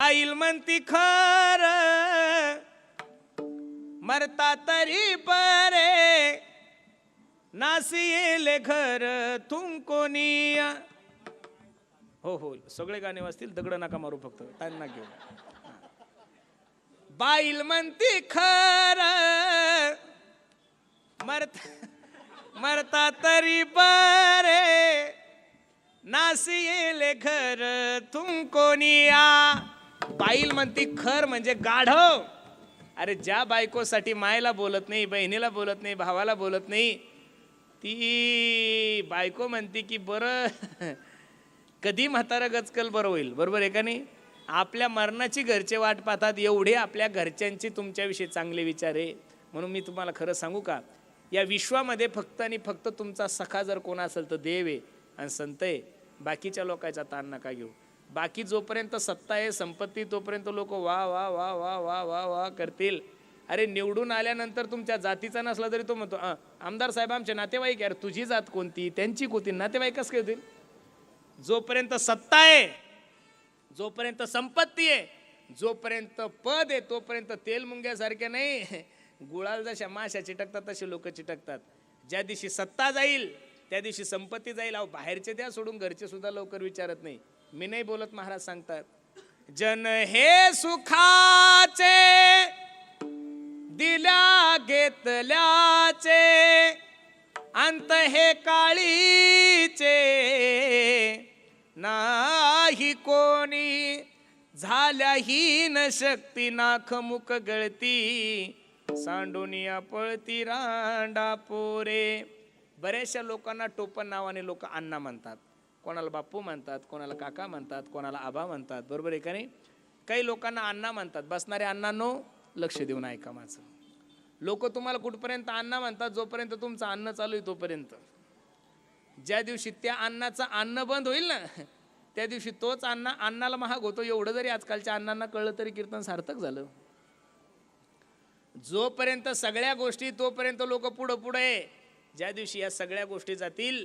आईल म्हणती खर. मरता तरी परे. नासी येले घर तुमको हो हो सगळे गाणे वाजतील दगड नका मारू फक्त त्यांना घेऊ बाईल म्हणती खर. मरता मरता तरी बरे नासी येले घर तुमको बाईल म्हणती खर म्हणजे गाढव. अरे ज्या बायकोसाठी मायला बोलत नाही बहिणीला बोलत नाही भावाला बोलत नाही ती बायको म्हणते की बरं कधी म्हातारा गचकल बरं होईल बरोबर आहे का नाही? आपल्या मरणाची घरचे वाट पाहतात एवढे आपल्या घरच्यांचे तुमच्याविषयी चांगले विचार आहे. म्हणून मी तुम्हाला खरं सांगू का या विश्वामध्ये फक्त आणि फक्त तुमचा सखा जर कोण असेल तर देव आहे आणि संत आहे. बाकीच्या लोकांचा ताण नका घेऊ. बाकी जोपर्यंत सत्ता आहे संपत्ती तोपर्यंत लोक वा वा वा वा वा वा वा करतील. अरे निवडून आल्यानंतर तुमच्या जातीचा नसला तरी तो म्हणतो आमदार साहेब आमचे नातेवाईक यार तुझी जात कोणती? त्यांची कोणती? नातेवाईक कसं काय होतील? जोपर्यंत सत्ता आहे जोपर्यंत संपत्ती आहे जोपर्यंत पद आहे तोपर्यंत तेल मुंग्यासारखे नाही गुळाला जशा माशा चिटकतात तसे लोक चिटकतात. ज्या दिवशी सत्ता जाईल त्या दिवशी संपत्ती जाईल. अहो बाहेरचे द्या सोडून घरचे सुद्धा लवकर विचारत नाही. मी नाही बोलत महाराज सांगतात. जन हे सुखाचे दिल्या घेतल्याचे अंत हे काळीचे. नाही कोणी झाल्या ही न शक्ती नाख मुख गळती सांडोनिया पळती रांडा पोरे. बऱ्याचशा लोकांना टोपण नावाने लोक अण्णा म्हणतात. कोणाला बाप्पू म्हणतात कोणाला काका म्हणतात कोणाला आबा म्हणतात. बरोबर आहे का नाही? काही लोकांना अण्णा म्हणतात. बसणारे अण्णांनो लक्ष देऊन ऐका माझं. लोक तुम्हाला कुठपर्यंत अण्णा म्हणतात जोपर्यंत तुमचं अन्न चालू आहे तोपर्यंत. ज्या दिवशी त्या अन्नाचं अन्न बंद होईल ना त्या दिवशी तोच अण्णा अन्नाला महाग होतो. एवढं जरी आजकालच्या अण्णांना कळलं तरी कीर्तन सार्थक झालं. जोपर्यंत सगळ्या गोष्टी तोपर्यंत लोक पुढं पुढे ज्या दिवशी या सगळ्या गोष्टी जातील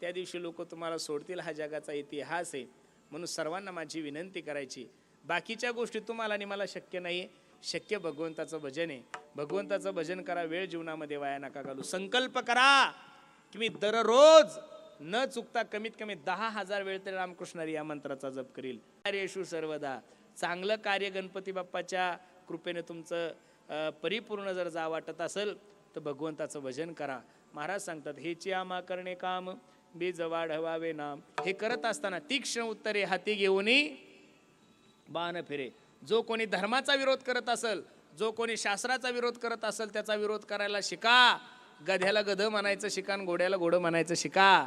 त्या दिवशी लोक तुम्हाला सोडतील. हा जगाचा इतिहास आहे. म्हणून सर्वांना माझी विनंती करायची. बाकीच्या गोष्टी तुम्हाला आणि मला शक्य नाही. शक्य भगवंताचं भजन आहे. भगवंताचं भजन करा वेळ जीवनामध्ये वाया नका घालू. संकल्प करा की मी दररोज न चुकता कमीत कमी दहा हजार वेळ तरी रामकृष्णारी या मंत्राचा जप करील. कार्यशू सर्वदा. चांगलं कार्य गणपती बाप्पाच्या कृपेने तुमचं परिपूर्ण जर जा वाटत असेल तर भगवंताचं भजन करा. महाराज सांगतात हे आमा करणे काम बीज वाढवावे नाम. हे करत असताना तीक्ष्ण उत्तरे हाती घेऊन बाण फिरे. जो कोणी धर्माचा विरोध करत असेल जो कोणी शास्त्राचा विरोध करत असेल त्याचा विरोध करायला शिका. गध्याला गध म्हणायचं शिका आणि घोड्याला घोडं म्हणायचं शिका.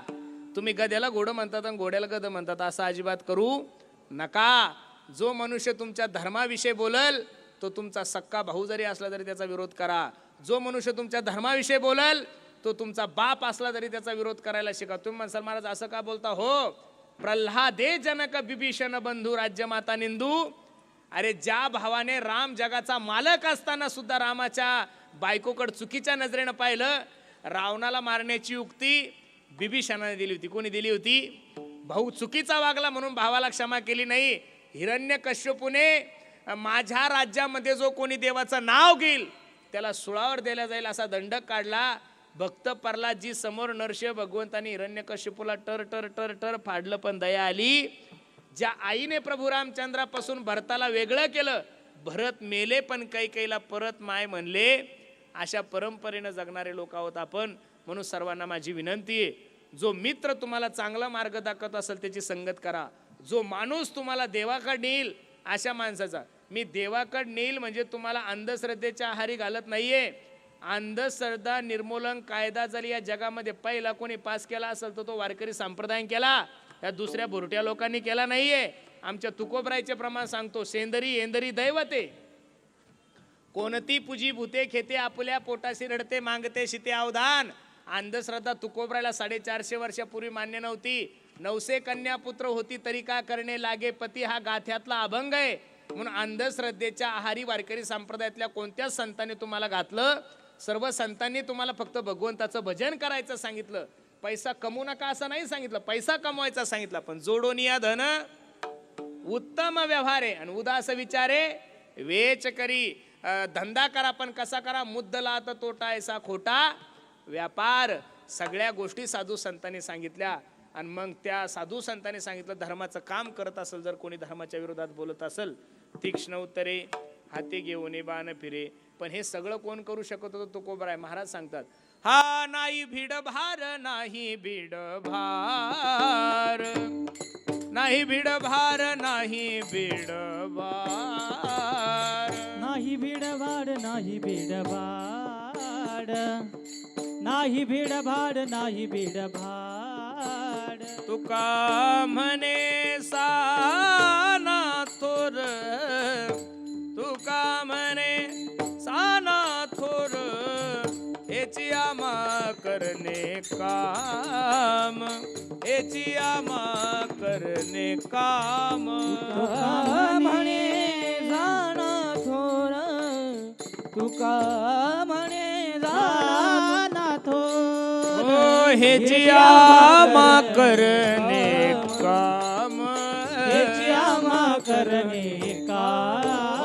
तुम्ही गध्याला घोडं म्हणतात आणि घोड्याला गध म्हणतात असं अजिबात करू नका. जो मनुष्य तुमच्या धर्माविषयी बोलल तो तुमचा सक्का भाऊ जरी असला तरी त्याचा विरोध करा. जो मनुष्य तुमच्या धर्माविषयी बोलल तो तुमचा बाप असला तरी त्याचा विरोध करायला शिका. तुम्ही म्हणसाल महाराज असं का बोलता? हो प्रल्हादे जनक बिभीषण बंधू राज्यमाता निंदू. अरे ज्या भावाने राम जगाचा मालक असताना सुद्धा रामाच्या बायकोकड चुकीच्या नजरेनं पाहिलं रावणाला मारण्याची युक्ती बिभीषणाने दिली होती. कोणी दिली होती? भाऊ चुकीचा वागला म्हणून भावाला क्षमा केली नाही. हिरण्य कश्यपूने माझ्या राज्यामध्ये जो कोणी देवाचं नाव घेईल त्याला सुळावर दिला जाईल असा दंडक काढला. भक्त प्रल्हादजी समोर नरसिंह भगवंतानी हिरण्यकशिपूला टर टर टर टर फाडलं पण दया आली. ज्या आईने प्रभू रामचंद्रापासून भरताला वेगळं केलं भरत मेले पण कैकेला परत माय म्हणले. अशा परंपरेनं जगणारे लोक आहोत आपण म्हणून सर्वांना माझी विनंती आहे जो मित्र तुम्हाला चांगला मार्ग दाखवत असेल त्याची संगत करा. जो माणूस तुम्हाला देवाकडे नेईल अशा माणसाचा. मी देवाकडे नेईल म्हणजे तुम्हाला अंधश्रद्धेच्या आहारी घालत नाहीये. अंधश्रद्धा निर्मूलन कायदा जर या जगामध्ये पहिला कोणी पास केला असेल तर तो वारकरी संप्रदाय केला. या दुसऱ्या भुरट्या लोकांनी केला नाहीये. आमच्या तुकोबरायचे प्रमाण सांगतो सेंदरी येंदरी दैवते. कोणती पुजी भूते खेते आपल्या पोटाशी रडते मागते शिते अवधान. अंधश्रद्धा तुकोबरायला साडेचारशे वर्षापूर्वी मान्य नव्हती. नवसे कन्या पुत्र होती तरी का करणे लागे पती हा गाथ्यातला अभंग आहे. म्हणून अंधश्रद्धेच्या आहारी वारकरी संप्रदायातल्या कोणत्याच संतांनी तुम्हाला घातलं? सर्व संतांनी तुम्हाला फक्त भगवंताचं भजन करायचं सांगितलं. पैसा कमवू नका असं नाही सांगितलं. पैसा कमवायचा सांगितला पण जोडोनिया धन. उत्तम व्यवहार आहे आणि उदास विचारे वेच करी. धंदा करा पण कसा करा? मुद्दला तर तोटा ऐसा खोटा. व्यापार सगळ्या गोष्टी साधू संतांनी सांगितल्या. आणि मग त्या साधू संतांनी सांगितलं धर्माचं काम करत असेल जर कोणी धर्माच्या विरोधात बोलत असेल तीक्ष्ण उत्तरे. हाती घेऊन बाण फिरे. पण हे सगळं कोण करू शकत होतं? तो कोबर आहे. महाराज सांगतात हा नाही भीड भार नाही भीड भार. नाही भीड भार नाही भीड भार. नाही भीडभाड नाही भीडभाड नाही भीडभाड नाही भीडभाड तुका म्हणे साना करणे काम हेची आमा करणे काम। म्हणे जाणा थोर तुका म्हणे जाणा थोर। हो आमा करणे काम। हेची आम्हा करणे काम।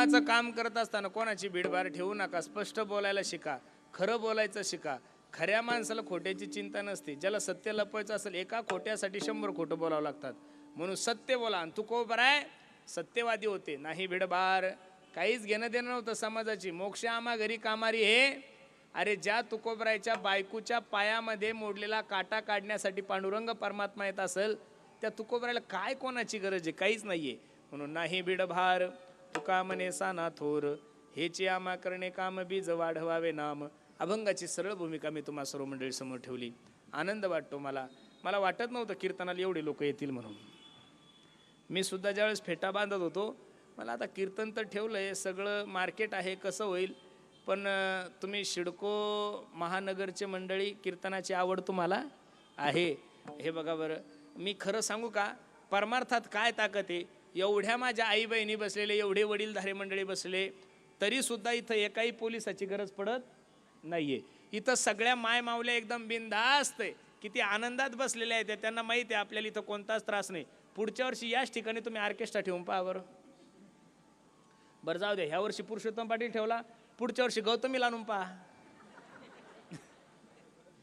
कामाचं काम करत असताना कोणाची भीडभार ठेवू नका स्पष्ट बोलायला शिका खरं बोलायचं शिका. खऱ्या माणसाला खोट्याची चिंता नसते. ज्याला सत्य लपवायचं असेल एका खोट्यासाठी शंभर खोटं बोलावं लागतात. म्हणून सत्य बोला आणि तू को बराय सत्यवादी होते. नाही भीडभार काहीच घेणं देणं नव्हतं समाजाची. मोक्ष आमा घरी कामारी हे. अरे ज्या तुकोबरायच्या बायकूच्या पायामध्ये मोडलेला काटा काढण्यासाठी पांडुरंग परमात्मा येत असेल त्या तुकोबरायला काय कोणाची गरज आहे? काहीच नाही आहे म्हणून नाही भीडभार तुका म्हणे साना थोर. हेची आमा करणे काम बीज वाढवावे नाम. अभंगाची सरळ भूमिका मी तुम्हा सर्व मंडळी समोर ठेवली. आनंद वाटतो मला. मला वाटत नव्हतं कीर्तनाला एवढे लोक येतील म्हणून. मी सुद्धा ज्यावेळेस फेटा बांधत होतो मला आता कीर्तन तर ठेवलं आहे सगळं मार्केट आहे कसं होईल? पण तुम्ही शिडको महानगरचे मंडळी कीर्तनाची आवड तुम्हाला आहे? हे बघा बरं. मी खरं सांगू का? परमार्थात काय ताकद आहे? एवढ्या माझ्या आई बहिणी बसलेले एवढे वडीलधारे मंडळी बसले तरी सुद्धा इथं एकाही पोलिसाची गरज पडत नाहीये. इथं सगळ्या माय मावल्या एकदम बिनधास्त आहे. किती आनंदात बसलेल्या आहेत त्यांना माहिती आहे आपल्याला इथं कोणताच त्रास नाही. पुढच्या वर्षी याच ठिकाणी तुम्ही ऑर्केस्ट्रा ठेवून पहा बरं. बरं जाऊ दे ह्या वर्षी पुरुषोत्तम पाटील ठेवला पुढच्या वर्षी गौतमी लावून पहा.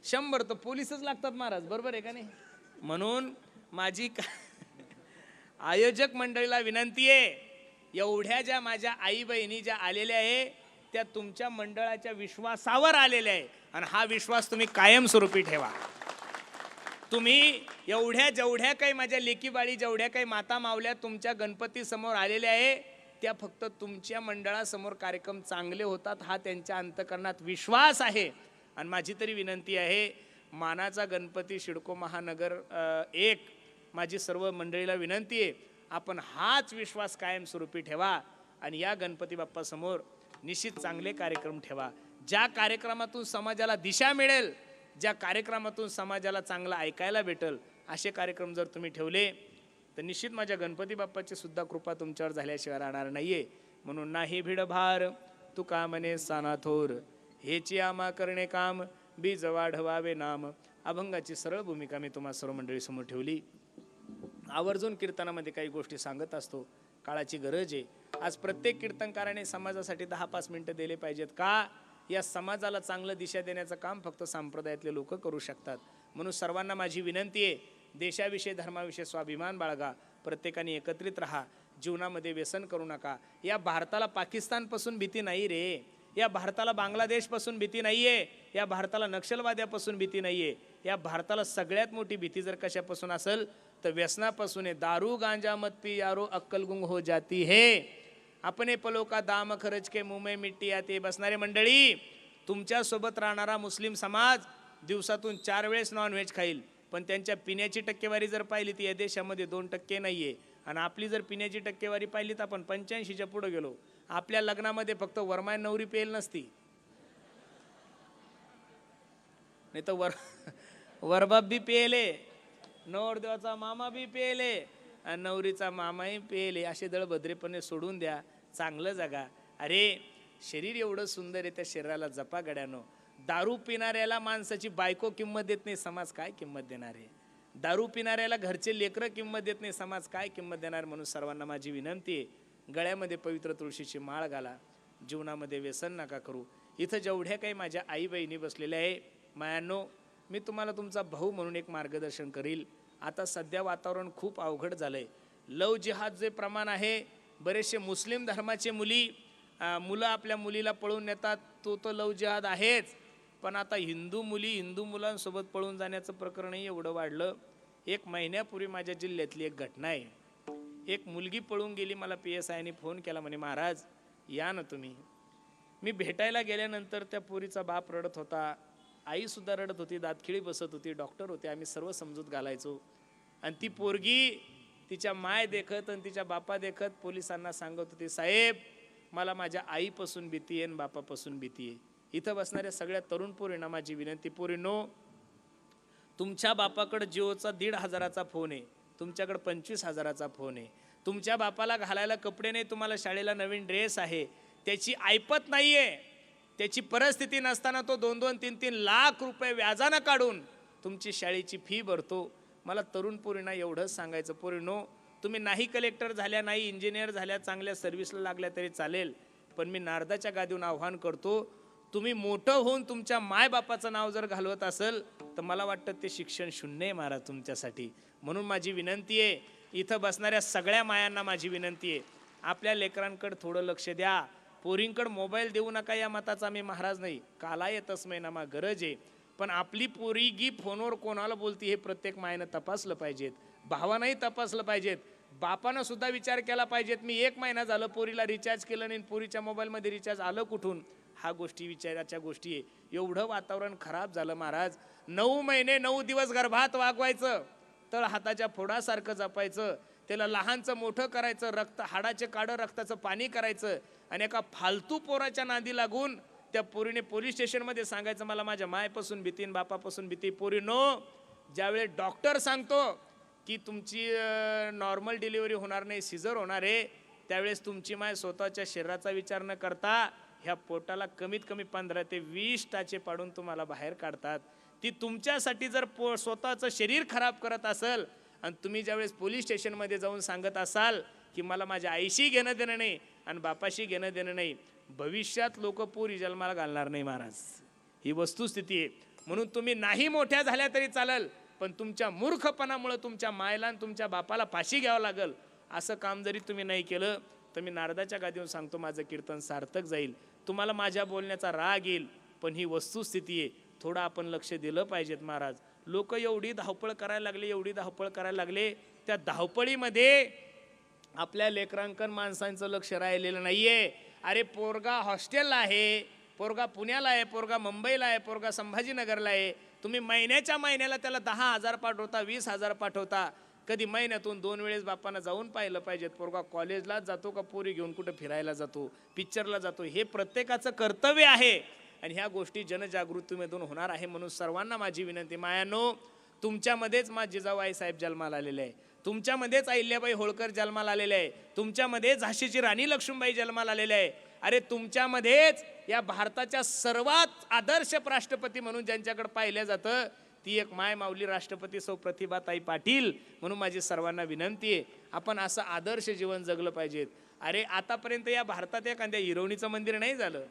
शंभर तर पोलीसच लागतात महाराज बरोबर आहे का नाही? म्हणून माझी का- आयोजक मंडळीला विनंती आहे एवढ्या ज्या माझ्या आई बहिणी ज्या आलेल्या आहे त्या तुमच्या मंडळाच्या विश्वासावर आलेल्या आहे. आणि हा विश्वास तुम्ही कायमस्वरूपी ठेवा. तुम्ही एवढ्या जेवढ्या काही माझ्या लेकीबाळी जेवढ्या काही माता मावल्या तुमच्या गणपतीसमोर आलेल्या आहे त्या फक्त तुमच्या मंडळासमोर कार्यक्रम चांगले होतात हा त्यांच्या अंतकरणात विश्वास आहे. आणि माझी तरी विनंती आहे मानाचा गणपती शिडको महानगर एक माझी सर्व मंडळीला विनंती आहे आपण हाच विश्वास कायमस्वरूपी ठेवा आणि या गणपती बाप्पासमोर निश्चित चांगले कार्यक्रम ठेवा. ज्या कार्यक्रमातून समाजाला दिशा मिळेल ज्या कार्यक्रमातून समाजाला चांगलं ऐकायला भेटल असे कार्यक्रम जर तुम्ही ठेवले तर निश्चित माझ्या गणपती बाप्पाची सुद्धा कृपा तुमच्यावर झाल्याशिवाय राहणार नाहीये. म्हणून नाही भिडभार तुका म्हणे सानाथोर. हेची आमा करणे काम बीज वाढवावे नाम. अभंगाची सरळ भूमिका मी तुम्हा सर्व मंडळी समोर ठेवली. आवर्जून कीर्तनामध्ये काही गोष्टी सांगत असतो. काळाची गरज आहे. आज प्रत्येक कीर्तनकाराने समाजासाठी दहा पाच मिनटं दिले पाहिजेत का? या समाजाला चांगलं दिशा देण्याचं काम फक्त संप्रदायातले लोक करू शकतात. म्हणून सर्वांना माझी विनंती आहे देशाविषयी धर्माविषयी स्वाभिमान बाळगा. प्रत्येकाने एकत्रित राहा. जीवनामध्ये व्यसन करू नका. या भारताला पाकिस्तानपासून भीती नाही रे. या भारताला बांगलादेशपासून भीती नाही आहे या भारताला नक्षलवाद्यापासून भीती नाही आहे या भारताला सगळ्यात मोठी भीती जर कशापासून असेल तर व्यसनापासून आहे दारू गांजा मत पी यारो अक्कलगुंग हो जाती हे. आपण पलो का दाम खरच के मुंबई मिट्टी आते बसणारे मंडळी तुमच्यासोबत राहणारा मुस्लिम समाज दिवसातून चार वेळेस नॉनव्हेज खाईल. पण त्यांच्या पिण्याची टक्केवारी जर पाहिली ती या देशामध्ये दोन टक्के नाहीये. आणि आपली जर पिण्याची टक्केवारी पाहिली तर आपण पंच्याऐंशीच्या पुढं गेलो. आपल्या लग्नामध्ये फक्त वरमाय नवरी पेल नसती. नाही तर वर वरबाप बी पेले नवरदेवाचा मामा बी पेले आणि नवरीचा मामाही पेले. असे दळभद्रेपणे सोडून द्या. चांगलं जगा. अरे शरीर एवढं सुंदर आहे त्या शरीराला जपा गड्यानो. दारू पिणाऱ्याला माणसाची बायको किंमत देत नाही समाज काय किंमत देणार आहे? दारू पिणाऱ्याला घरचे लेकरं किंमत देत नाही समाज काय किंमत देणार म्हणून सर्वांना माझी विनंती आहे. गळ्यामध्ये पवित्र तुळशीची माळ घाला. जीवनामध्ये व्यसन नका करू. इथं जेवढ्या काही माझ्या आई बहिणी बसलेल्या आहे मायांनो मी तुम्हाला तुमचा भाऊ म्हणून एक मार्गदर्शन करील. आता सध्या वातावरण खूप अवघड झालंय. लव जिहाद जे प्रमाण आहे बरेचसे मुस्लिम धर्माचे मुली मुलं आपल्या मुलीला पळून नेतात तो तर लव जिहाद आहेच. पण आता हिंदू मुली हिंदू मुलांसोबत पळून जाण्याचं प्रकरणही एवढं वाढलं. एक महिन्यापूर्वी माझ्या जिल्ह्यातली एक घटना आहे. एक मुलगी पळून गेली मला पी एस आयने फोन केला म्हणे महाराज या ना तुम्ही. मी भेटायला गेल्यानंतर त्या पोरीचा बाप रडत होता. आईसुद्धा रडत होती दातखिळी बसत होती डॉक्टर होते आम्ही सर्व समजूत घालायचो. आणि ती पोरगी तिच्या माय देखत आणि तिच्या बापा देखत पोलिसांना सांगत होती साहेब मला माझ्या आईपासून भीती आहे आणि बापापासून भीती आहे. इथं बसणाऱ्या सगळ्या तरुण पोरींना माझी विनंती पोरीनो तुमच्या बापाकडं जिओचा दीड हजाराचा फोन आहे तुमच्याकडं पंचवीस हजाराचा फोन आहे. तुमच्या बापाला घालायला कपडे नाही तुम्हाला शाळेला नवीन ड्रेस आहे. त्याची ऐपत नाही आहे त्याची परिस्थिती नसताना तो दोन दोन तीन तीन लाख रुपये व्याजानं काढून तुमची शाळेची फी भरतो. मला तरुण पोरींना एवढंच सांगायचं पोरीनो तुम्ही नाही कलेक्टर झाल्या नाही इंजिनियर झाल्या चांगल्या सर्व्हिसला लागल्या तरी चालेल पण मी नारदाच्या गादीहून आव्हान करतो तुम्ही मोठं होऊन तुमच्या मायबापाचं नाव जर घालवत असेल तर मला वाटतं ते शिक्षण शून्य आहे महाराज तुमच्यासाठी. म्हणून माझी विनंती आहे इथं बसणाऱ्या सगळ्या मायांना माझी विनंती आहे. आपल्या लेकरांकडे थोडं लक्ष द्या पोरींकडं मोबाईल देऊ नका या मताचा मी महाराज नाही. काला येतच मा गरज. आहे पण आपली पोरीगी फोनवर कोणाला बोलती हे प्रत्येक मायनं तपासलं पाहिजेत. भावानंही तपासलं पाहिजेत. बापानं सुद्धा विचार केला पाहिजेत. मी एक महिना झालं पोरीला रिचार्ज केलं नाही पोरीच्या मोबाईलमध्ये रिचार्ज आलं कुठून? हा गोष्टी विचाराच्या गोष्टी आहे. एवढं वातावरण खराब झालं महाराज. नऊ महिने नऊ दिवस गर्भात वागवायचं. तळ हाताच्या फोडासारखं जपायचं. त्याला लहानचं मोठं करायचं रक्त हाडाचे काढं रक्ताचं पाणी करायचं आणि एका फालतू पोराच्या नादी लागून त्या पोरीने पोलीस स्टेशनमध्ये सांगायचं मला माझ्या मायपासून भीती बापापासून भीती. पोरी नो ज्यावेळेस डॉक्टर सांगतो की तुमची नॉर्मल डिलिव्हरी होणार नाही सिझर होणार आहे त्यावेळेस तुमची माय स्वतःच्या शरीराचा विचार न करता ह्या पोटाला कमीत कमी पंधरा ते वीस टाचे पाडून तुम्हाला बाहेर काढतात. ती तुमच्यासाठी जर पो स्वतःचं शरीर खराब करत असेल आणि तुम्ही ज्यावेळेस पोलीस स्टेशनमध्ये जाऊन सांगत असाल की मला माझ्या आईशी घेणं देणं नाही आणि बापाशी घेणं देणं नाही भविष्यात लोक पोरी जन्माला घालणार नाही महाराज. ही वस्तुस्थिती आहे. म्हणून तुम्ही नाही मोठ्या झाल्या तरी चालेल पण तुमच्या मूर्खपणामुळं तुमच्या मायला आणि तुमच्या बापाला फाशी घ्यावं लागेल. असं काम जरी तुम्ही नाही केलं तर मी नारदाच्या गादीवर सांगतो माझं कीर्तन सार्थक जाईल. तुम्हाला माझ्या बोलण्याचा राग येईल पण ही वस्तुस्थिती आहे. थोडं आपण लक्ष दिलं पाहिजेत महाराज. लोक एवढी धावपळ करायला लागले एवढी धावपळ करायला लागले त्या धावपळीमध्ये आपल्या लेकरांकन माणसांचं लक्ष राहिलेलं नाही आहे अरे पोरगा हॉस्टेलला आहे पोरगा पुण्याला आहे पोरगा मुंबईला आहे पोरगा संभाजीनगरला आहे. तुम्ही महिन्याच्या महिन्याला त्याला दहा हजार पाठवता वीस हजार पाठवता. कधी महिन्यातून दोन वेळेस बापांना जाऊन पाहिलं पाहिजेत पोरगा कॉलेजलाच जातो का पोरी घेऊन कुठं फिरायला जातो पिक्चरला जातो. हे प्रत्येकाचं कर्तव्य आहे. आणि ह्या गोष्टी जनजागृतीमधून होणार आहे म्हणून सर्वांना माझी विनंती. मायानो तुमच्यामध्येच मा जिजाबाई साहेब जन्माला आलेले आहे. तुमच्यामध्येच अहिल्याबाई होळकर जन्माला आलेले आहे. तुमच्यामध्ये झाशीची राणी लक्ष्मीबाई जन्माला आलेले आहे. अरे तुमच्यामध्येच या भारताच्या सर्वात आदर्श राष्ट्रपती म्हणून ज्यांच्याकडे पाहिलं जातं ती एक माय माऊली राष्ट्रपती सौ प्रतिभाताई पाटील म्हणून माझी सर्वांना विनंती आहे. आपण असं आदर्श जीवन जगलं पाहिजेत. अरे आतापर्यंत या भारतात एखाद्या हिरवणीचं मंदिर नाही झालं.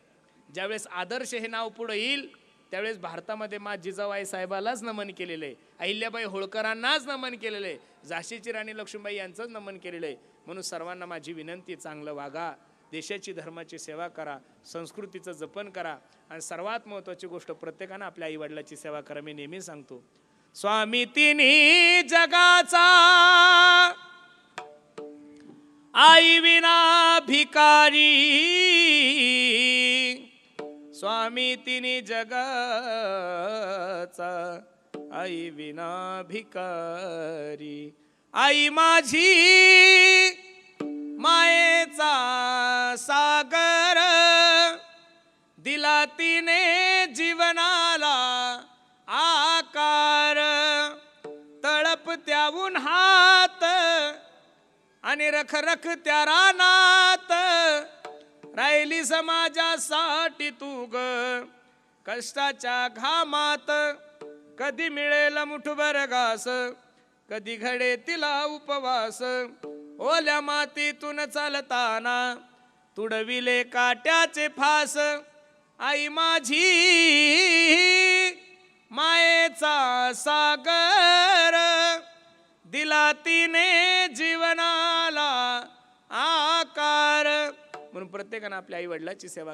ज्यावेळेस आदर्श हे नाव पुढं येईल त्यावेळेस भारतामध्ये मा जिजाबाई साहेबालाच नमन केलेलं आहे अहिल्याबाई होळकरांनाच नमन केलेलं आहे झाशीची राणी लक्ष्मीबाई यांचंच नमन केलेलं आहे म्हणून सर्वांना माझी विनंती चांगलं वागा. देशाची धर्माची सेवा करा. संस्कृतीचं जपन करा. आणि सर्वात महत्त्वाची गोष्ट प्रत्येकानं आपल्या आईवडिलाची सेवा करा. मी नेहमी सांगतो स्वामी तिन्ही जगाचा आई विना भिकारी स्वामी तिनी जगाचा आई विना भिकारी आई माझी मायेचा सागर. दिला तिने जीवनाला आकार. तळप त्याहून हात आणि रखरख त्या रानात. राहिली समाजासाठी तू ग कष्टाच्या घामात कधी मिळेल मुठभर घास? कधी घडे तिला उपवास? ओल्या मातीतून चालताना तुडविले काट्याचे फास. आई माझी मायेचा सागर. दिला तिने जीवनाला आकार. म्हणून प्रत्येकानं आपल्या आई वडिलाची सेवा